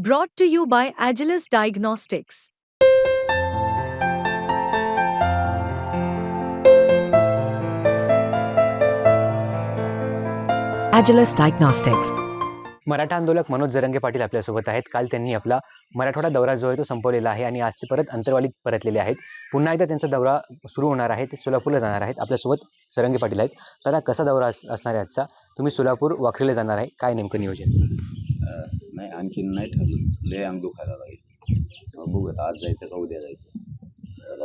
Brought to you by Agilus Diagnostics. Agilus Diagnostics. Maratha आंदोलक मनोज जरंगे पाटील आपल्यासोबत आहेत. काल त्यांनी आपला मराठवाडा दौरा जो आहे तो संपवलेला आहे आणि आज ते परत अंतरवालीत परतलेले आहेत. पुन्हा एकदा त्यांचा दौरा सुरू होणार आहे. ते सोलापूरला जाणार आहेत. आपल्यासोबत जरंगे पाटील आहेत. दादा कसा दौरा अस- असणार आहे आजचा? तुम्ही सोलापूर वाखरीला जाणार आहे. काय नेमकं नियोजन? नाही आणखीन नाही ठरलं. लय अंग दुखायला लागेल. बघू आता आज जायचं का उद्या जायचं. तर,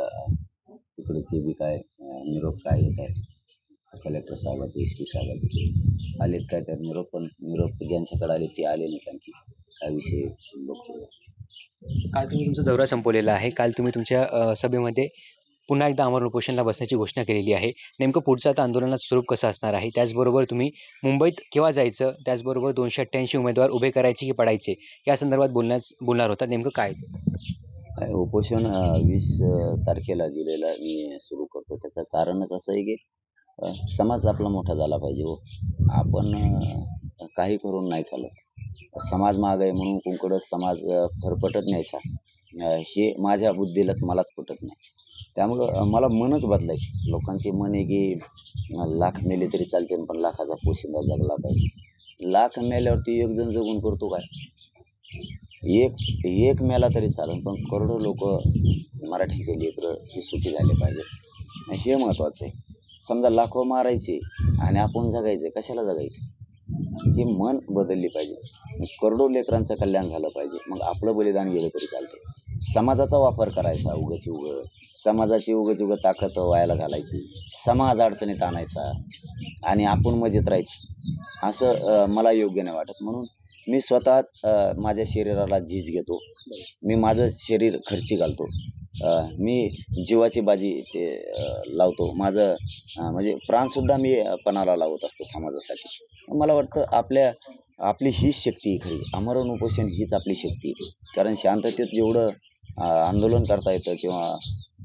तिकडचे बी काय निरोप काय येत आहे कलेक्टर साहेबाचे एस पी साहेबाचे आलेत काय तर निरोप? पण निरोप ज्यांच्याकडे आले ते आले नाहीत आणखी. काय विषय बघतो काल तुम्ही तुमचा दौरा संपवलेला आहे. काल तुम्ही तुमच्या अ, सभेमध्ये पुन्हा एकदा अमरण उपोषणला बसण्याची घोषणा केलेली आहे. नेमकं पुढचं आता आंदोलनाचं स्वरूप कसं असणार आहे? त्याचबरोबर तुम्ही मुंबईत केव्हा जायचं? त्याचबरोबर दोनशे अठ्ठ्याऐंशी उमेदवार उभे करायचे की पडायचे? या संदर्भात बोलण्यास बोलणार होता. नेमकं काय उपोषण वीस तारखेला जुलैला मी सुरू करतो. त्याचं कारणच असं आहे की समाज आपला मोठा झाला पाहिजे हो. आपण काही करून नाही चालत. समाज माग आहे म्हणून कुंकडं समाज फरपटत फरफटत न्यायचा. हे माझ्या बुद्धीलाच मलाच पटत नाही. त्यामुळं मला मनच बदलायची. लोकांचे मन आहे की लाख मेले तरी चालते पण लाखाचा पोशिंदा जगला पाहिजे. लाख मेल्यावरती एक जण जगून करतो काय? एक एक मेला तरी चालेल पण करोडो लोक मराठीचे लेकरं हे सुखी झाले पाहिजे. हे महत्वाचं आहे. समजा लाखो मारायचे आणि आपण जगायचे कशाला जगायचे? हे मन बदलली पाहिजे. करोडो लेकरांचं कल्याण झालं पाहिजे. मग आपलं बलिदान गेलं तरी चालते समाजाचा वापर करायचा उगाची उग. समाजाची उगच उग ताकद व्हायला घालायची. समाज अडचणीत आणायचा आणि आपण मजेत राहायचं. असं मला योग्य नाही वाटत. म्हणून मी स्वतःच माझ्या शरीराला झीज घेतो. मी माझं शरीर खर्ची घालतो. मी जीवाची बाजी ते लावतो. माझं म्हणजे प्राणसुद्धा मी पणाला लावत असतो समाजासाठी. मला वाटतं आपल्या आपली हीच शक्ती खरी. अमरण उपोषण हीच आपली शक्ती कारण शांततेत जेवढं आंदोलन करता येतं किंवा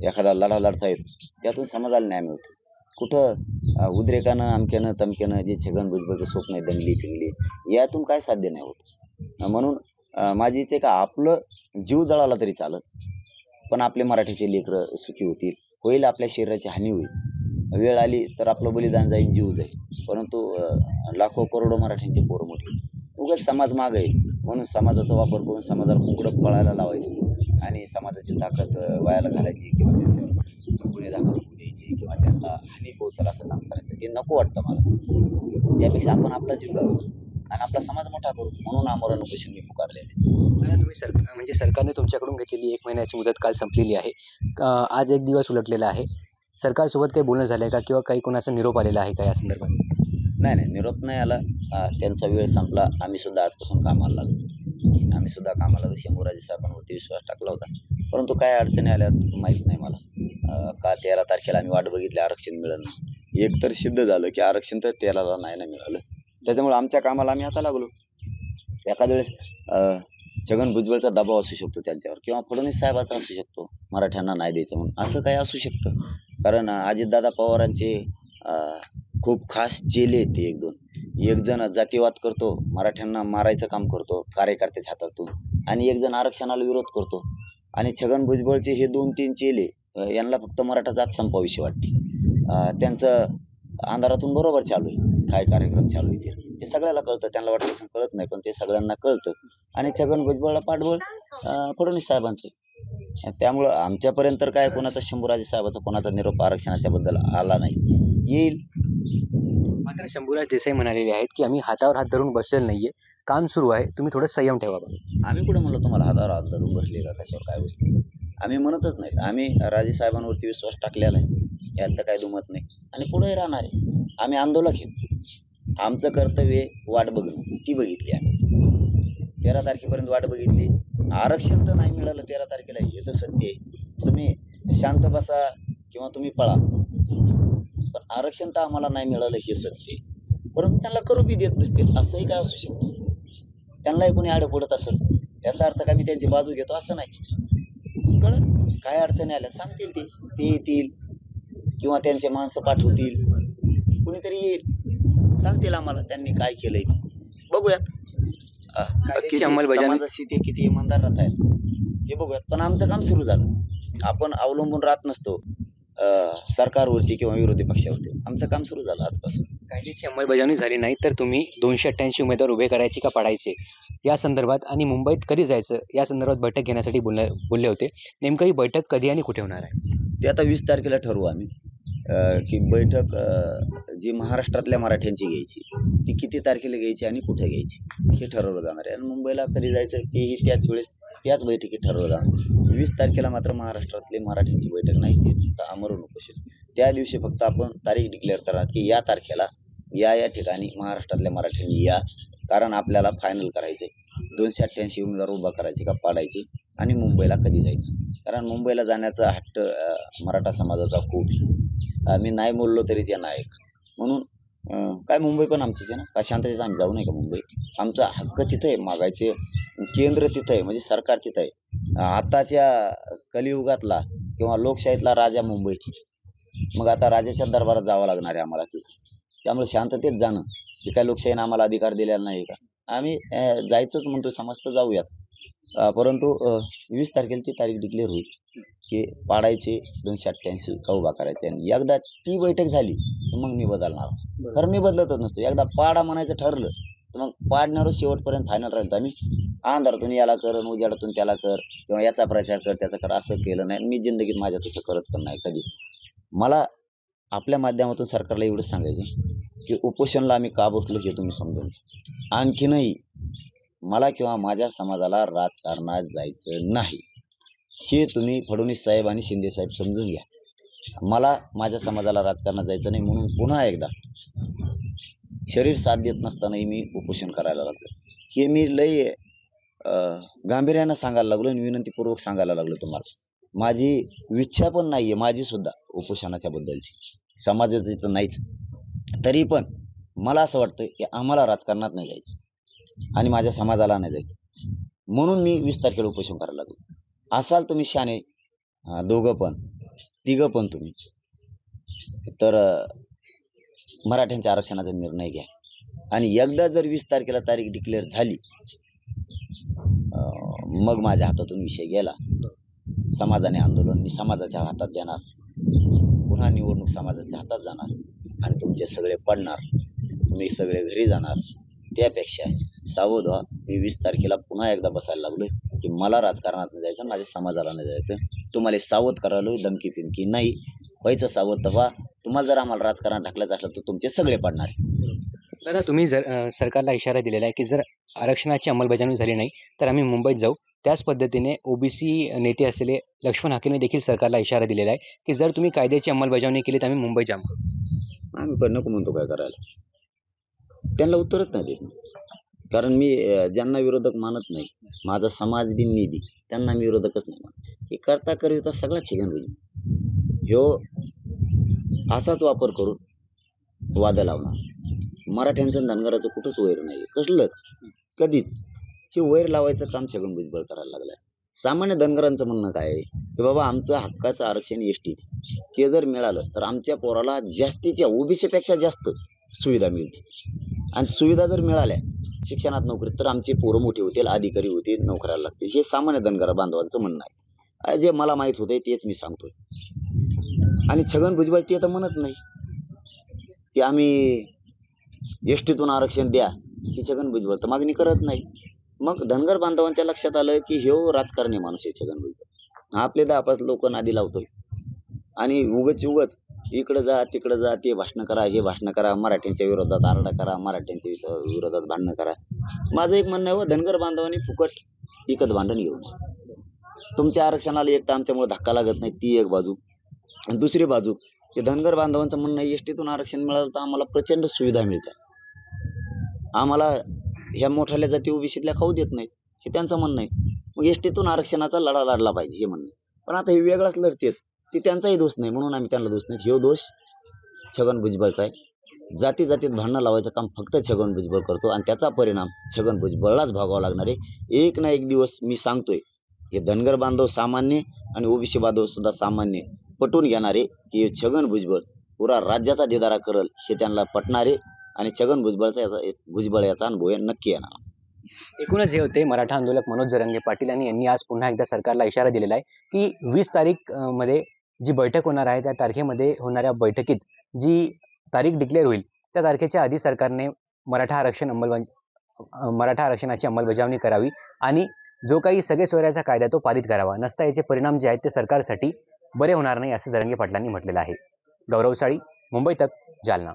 एखादा लढा लढता येतो त्यातून समाजाला न्याय मिळतो. कुठं उद्रेकानं अमक्यानं तमक्यानं जे छगन भुजबळचं स्वप्न आहे दंगली फिंगली यातून काय साध्य नाही होत. म्हणून माझी इच्छा का आपलं जीव जळाला तरी चालत पण आपले मराठीचे लेकरं सुखी होतील होईल आपल्या शरीराची हानी होईल. वेळ आली तर आपलं बलिदान जाईल जीव जाईल. परंतु लाखो करोडो मराठ्यांचे पोरं मोठे उगाच समाज माग आहे. म्हणून समाजाचा वापर करून समाजाला कुकडं पळायला लावायचं. आणि समाजाची ताकद वायाला घालायची किंवा त्यांच्यावर गुन्हे दाखल होऊ द्यायची किंवा त्यांना हानी पोहोचल असं काम करायचं ते नको वाटतं मला. त्यापेक्षा आपण आपला जीव जाऊ आणि आपला समाज मोठा करू म्हणून आमरण उपोषण मी पुकारलेले तुम्ही सर म्हणजे सरकारने तुमच्याकडून घेतलेली एक महिन्याची मुदत काल संपलेली आहे. आज एक दिवस उलटलेला आहे. सरकारसोबत काही बोलणं झालं आहे का किंवा काही कोणाचा निरोप आलेला आहे का या संदर्भात? नाही नाही निरोप नाही आला. त्यांचा वेळ संपला. आम्ही सुद्धा आजपासून कामाला लागलो आम्ही सुद्धा कामाला लागलो शंभूराजे साहेबांवरती विश्वास टाकला होता. परंतु काय अडचणी आल्यात माहीत नाही मला. का तेरा तारखेला आम्ही वाट बघितली आरक्षण मिळत नाही. एक तर सिद्ध झालं की आरक्षण तर तेराला नाही ना मिळालं. त्याच्यामुळे आमच्या कामाला आम्ही आता लागलो. एखाद्या वेळेस अं, छगन भुजबळचा दबाव असू शकतो त्यांच्यावर किंवा फडणवीस साहेबाचा असू शकतो. मराठ्यांना नाही द्यायचं म्हणून. असं काही असू शकतं. कारण अजितदादा पवारांचे अं, खूप खास चेले आहेत ते एक दोन एक जण जातीवाद करतो मराठ्यांना मारायचं काम करतो कार्यकर्त्याच्या हातातून. आणि एक जण आरक्षणाला विरोध करतो. आणि छगन भुजबळचे हे दोन तीन चेले यांना फक्त मराठा जात संपाविषयी वाटते. त्यांचं अंधारातून बरोबर चालू आहे. काय कार्यक्रम चालू आहे ते. ते सगळ्याला कळतं त्यांना वाटतं असं कळत नाही पण ते सगळ्यांना कळतं. आणि छगन भुजबळला पाठबळ फडणवीस साहेबांचं त्यामुळं आमच्यापर्यंत तर काय कोणाचा शंभूराजे साहेबाचा कोणाचा निरोप आरक्षणाच्या बद्दल आला नाही. येईल. मात्र शंभूराज देसाई म्हणालेले आहेत की आम्ही हातावर हात धरून बसलेलो नाहीये. काम सुरू आहे. तुम्ही थोडं संयम ठेवा बा. आम्ही कुठं म्हणलो तुम्हाला हातावर हात धरून बसले का कशावर काय बसले आम्ही म्हणतच नाही आम्ही राजे साहेबांवरती विश्वास टाकलेला आहे. यात तर काय दुमत नाही. आणि पुढेही राहणार आहे. आम्ही आंदोलक आहे आमचं कर्तव्य वाट बघणं. ती बघितली आम्ही. तेरा तारखेपर्यंत वाट बघितली. आरक्षण तर नाही मिळालं तेरा तारखेला. हे तर सत्य आहे. तुम्ही शांत बसा किंवा तुम्ही पळा. पण आरक्षण तर आम्हाला नाही मिळालं हे सत्य. परंतु त्यांना करू बी देत नसतील असंही काय असू शकतं? त्यांनाही कोणी आड पडत असेल? याचा अर्थ का मी त्यांची बाजू घेतो असं नाही. कळ काय अडचणी आल्या? सांगतील ते. ते येतील किंवा त्यांचे माणसं पाठवतील. कुणीतरी येईल. सांगतील आम्हाला त्यांनी काय केलंय ते. बघूयात. समाजाशी ते किती इमानदार राहत आहेत. हे बघूयात. पण आमचं काम सुरू झालं. आपण अवलंबून राहत नसतो. सरकारवरती किंवा विरोधी पक्षावरती. आमचं काम सुरू झालं आजपासून. कायद्याची अंमलबजावणी झाली नाही तर तुम्ही दोनशे अठ्ठ्याऐंशी उमेदवार उभे करायचे का पाडायचे? या संदर्भात आणि मुंबईत कधी जायचं? या संदर्भात बैठक घेण्यासाठी बोलले बोलले होते. नेमकं ही बैठक कधी आणि कुठे होणार आहे? ते आता वीस तारखेला ठरवू आम्ही. की बैठक जी महाराष्ट्रातल्या मराठ्यांची घ्यायची ती किती तारखेला घ्यायची आणि कुठे घ्यायची हे ठरवलं जाणार आहे. आणि मुंबईला कधी जायचं तेही त्याच वेळेस त्याच बैठकीत ठरवलं जाणार. वीस तारखेला मात्र महाराष्ट्रातली मराठ्यांची बैठक नाही ती फक्त उपोषण त्या दिवशी फक्त आपण तारीख डिक्लेअर करणार की या तारखेला या या ठिकाणी महाराष्ट्रातल्या मराठ्यांनी या. कारण आपल्याला फायनल करायचे दोनशे अठ्ठ्याऐंशी उमेदवार उभा करायचे का पाडायचे आणि मुंबईला कधी जायचं. कारण मुंबईला जाण्याचा हट्ट मराठा समाजाचा खूप. आम्ही नाही बोललो तरी ते नायक म्हणून काय मुंबई पण आमचीच आहे ना. काय शांततेत आम्ही जाऊ नये का मुंबई आमचा हक्क तिथं आहे मागायचे केंद्र तिथं आहे म्हणजे सरकार तिथं आहे. आताच्या कलियुगातला किंवा लोकशाहीतला राजा मुंबईत मग आता राजाच्या दरबारात जावं लागणार आहे आम्हाला तिथं. त्यामुळे शांततेत जाणं. हे काय लोकशाहीने आम्हाला अधिकार दिलेला नाही का? आम्ही जायचंच म्हणतो समज तर जाऊयात. परंतु वीस तारखेला ती तारीख डिक्लेअर होईल की पाडायचे दोनशे अठ्ठ्याऐंशी का उभा करायचे. आणि एकदा ती बैठक झाली की मग मी बदलणार. खरं मी बदलतच नसतो. एकदा पाडा म्हणायचं ठरलं तर मग पाडणार शेवटपर्यंत फायनल राहील. आम्ही अंधारातून याला कर उजाडातून त्याला कर किंवा याचा प्रचार कर त्याचा कर असं केलं नाही. मी जिंदगीत माझ्या तसं करत पण नाही कधी मला आपल्या माध्यमातून सरकारला एवढंच सांगायचं की उपोषणला आम्ही का बसलो हे तुम्ही समजून आणखीनही मला किंवा माझ्या समाजाला राजकारणात जायचं नाही. हे तुम्ही फडणवीस साहेब आणि शिंदे साहेब समजून घ्या. मला माझ्या समाजाला राजकारणात जायचं नाही म्हणून पुन्हा एकदा शरीर साथ देत नसतानाही मी उपोषण करायला लागलो. हे मी लय अं, गांभीर्यानं सांगायला लागलो आणि विनंतीपूर्वक सांगायला लागलो तुम्हाला. माझी इच्छा पण नाहीये माझी सुद्धा उपोषणाच्या बद्दलची. समाजाची तर नाहीच. तरी पण मला असं वाटतं की आम्हाला राजकारणात नाही जायचं. आणि माझ्या समाजाला नाही जायचं. म्हणून मी वीस तारखेला उपोषण करायला लागलो. असाल तुम्ही शाने दोघं पण तिघं पण तुम्ही. तर मराठ्यांच्या आरक्षणाचा निर्णय घ्या. आणि एकदा जर वीस तारखेला तारीख डिक्लेअर झाली अं, मग माझ्या हातातून विषय गेला. समाजाने आंदोलन मी समाजाच्या हातात देणार. पुन्हा निवडणूक समाजाच्या हातात जाणार. आणि तुमचे सगळे पडणार. तुम्ही सगळे घरी जाणार. त्यापेक्षा सावध व्हा. मी वीस तारखेला पुन्हा एकदा बसायला लागलोय की मला राजकारणात नाही जायचं माझ्या समाजाला नाही जायचं. तुम्हाला सावध करायला धमकी पिमकी नाही. व्हायचं सावध तर व्हा. तुम्हाला जर आम्हाला राजकारणात ढकलायचं असलं तर तुमचे सगळे पडणार आहे. दादा तुम्ही जर अं, सरकारला इशारा दिलेला आहे की जर आरक्षणाची अंमलबजावणी झाली नाही तर आम्ही मुंबईत जाऊ. त्याच पद्धतीने ओबीसी नेते असलेले लक्ष्मण हाकेने देखील सरकारला इशारा दिलेला आहे की जर तुम्ही कायद्याची अंमलबजावणी केली तर आम्ही मुंबईत जाऊ आम्ही पण नको म्हणतो काय करायला. त्यांना उत्तरच नाही देत कारण मी ज्यांना विरोधक मानत नाही माझा समाज बिन मी बी त्यांना मी विरोधकच नाही मानत. हे करता करिता सगळा छिगन होईल. ह्यो असाच वापर करून वाद लावणार. मराठ्यांचं धनगराचं कुठंच वैर नाही कसलंच? कधीच. हे वैर लावायचं काम छगन भुजबळ करायला लागलाय. सामान्य धनगरांचं म्हणणं काय आहे? की बाबा आमचं हक्काचं आरक्षण एस टी हे जर मिळालं तर आमच्या पोराला जास्तीच्या ओबीसीपेक्षा जास्त सुविधा मिळतील आणि सुविधा जर मिळाल्या शिक्षणात नोकरीत तर आमचे पोरं मोठे होतील अधिकारी होतील नोकऱ्याला लागतील. हे सामान्य धनगर बांधवांचं म्हणणं आहे. जे मला माहीत होते तेच मी सांगतोय. आणि छगन भुजबळ ते तर म्हणत नाही. की आम्ही एसटीतून आरक्षण द्या ही छगन भुजबळ तर मागणी करत नाही. मग धनगर बांधवांच्या लक्षात आलं की हो राजकारणी माणूस आहे छगन भुजबळ. आपले दहा पाच लोक नादी लावतोय. आणि उगच उगच इकडं जा तिकडं जा ते भाषणं करा हे भाषणं करा मराठ्यांच्या विरोधात आरडा करा मराठ्यांच्या विस- विरोधात भांडणं करा. माझं एक म्हणणं आहे व धनगर बांधवांनी फुकट विकत भांडण घेऊ नये. तुमच्या आरक्षणाला एक तर आमच्यामुळे धक्का लागत नाही ती एक बाजू. आणि दुसरी बाजू की धनगर बांधवांचं म्हणणं आहे एस टीतून आरक्षण मिळालं तर आम्हाला प्रचंड सुविधा मिळतात. आम्हाला ह्या मोठ्याल्या जाती ओबीसीतल्या खाऊ देत नाहीत हे त्यांचं म्हणणं आहे. मग एस टीतून आरक्षणाचा लढा लढला पाहिजे हे म्हणणं आहे. पण आता हे वेगळाच लढतेत ते त्यांचाही दोष नाही म्हणून आम्ही त्यांना दोष नाही. ह्यो दोष छगन भुजबळचा आहे. जाती जातीत भांडणं लावायचं काम फक्त छगन भुजबळ करतो आणि त्याचा परिणाम छगन भुजबळलाच भोगावा लागणार आहे. एक ना एक दिवस मी सांगतोय हे धनगर बांधव सामान्य आणि ओबीसी बांधव सुद्धा सामान्य पटवून घेणारे की हे छगन भुजबळ पुरा राज्याचा दिदारा करल हे त्यांना पटणारे आणि छगन भुजबळचा याचा भुजबळ याचा अनुभव नक्की येणार. एकूणच हे होते मराठा आंदोलक मनोज जरंगे पाटील आणि यांनी आज पुन्हा एकदा सरकारला इशारा दिलेला आहे की वीस तारीखमध्ये जी बैठक होणार आहे त्या तारखेमध्ये होणाऱ्या बैठकीत जी तारीख डिक्लेअर होईल त्या तारखेच्या आधी सरकारने मराठा आरक्षण अंमलबज मराठा आरक्षणाची अंमलबजावणी करावी आणि जो काही सगळे सोयऱ्याचा कायदा तो पारित करावा. नसता याचे परिणाम जे आहेत ते सरकारसाठी बरे होणार नाही असं जरंगे पाटलांनी म्हटलेलं आहे. गौरवशाळी मुंबई तक जालना.